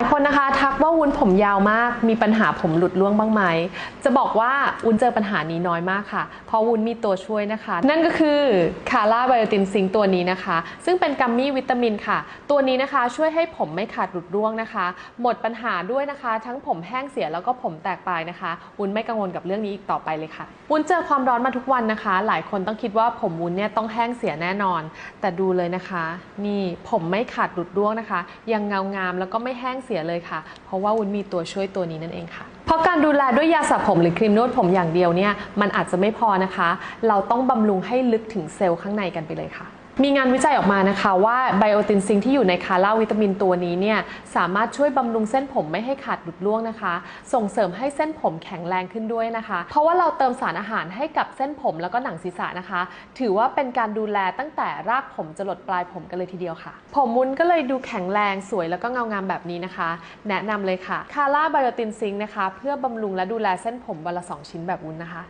หลายคนนะคะทักว่าวุ้นผมยาวมากมีปัญหาผมหลุดร่วงบ้างไหม จะบอกว่าวุ้นเจอปัญหานี้น้อยมากค่ะ เพราะวุ้นมีตัวช่วยนะคะ นั่นก็คือคาร่าไบโอตินซิงตัวนี้นะคะ ซึ่งเป็นกัมมี่วิตามินค่ะ ตัวนี้นะคะช่วยให้ผมไม่ขาดหลุดร่วงนะคะ หมดปัญหาด้วยนะคะ ทั้งผมแห้งเสียแล้วก็ผมแตกปลายนะคะวุ้นไม่กังวลกับเรื่องนี้อีกต่อไปเลยค่ะวุ้นเจอความร้อนมาทุกวันนะคะ หลายคนต้องคิดว่าผมวุ้นเนี่ยต้องแห้งเสียแน่นอน แต่ดูเลยนะคะ นี่ผมไม่ขาดหลุดร่วงนะคะ ยังเงางามแล้วก็ไม่แห้งเสียเลยค่ะ เพราะว่าวุ้นมีตัวช่วยตัวนี้นั่นเองค่ะ เพราะการดูแลด้วยยาสระผมหรือครีมนวดผมอย่างเดียวเนี่ยมันอาจจะไม่พอนะคะ เราต้องบำรุงให้ลึกถึงเซลล์ข้างในกันไปเลยค่ะ มีงานวิจัยออกมานะคะว่าไบโอตินซิงที่อยู่ในคาร่าวิตามินตัวนี้เนี่ยสามารถช่วยบำรุงเส้นผมไม่ให้ขาดหลุดร่วงนะคะ ส่งเสริมให้เส้นผมแข็งแรงขึ้นด้วยนะคะ เพราะว่าเราเติมสารอาหารให้กับเส้นผมแล้วก็หนังศีรษะนะคะ ถือว่าเป็นการดูแลตั้งแต่รากผมจรดปลายผมกันเลยทีเดียวค่ะ ผมมุนก็เลยดูแข็งแรงสวยแล้วก็เงางามแบบนี้นะคะ แนะนำเลยค่ะคาร่าไบโอตินซิงนะคะ เพื่อบำรุงและดูแลเส้นผมวันละสองชิ้นแบบวุ้นนะคะ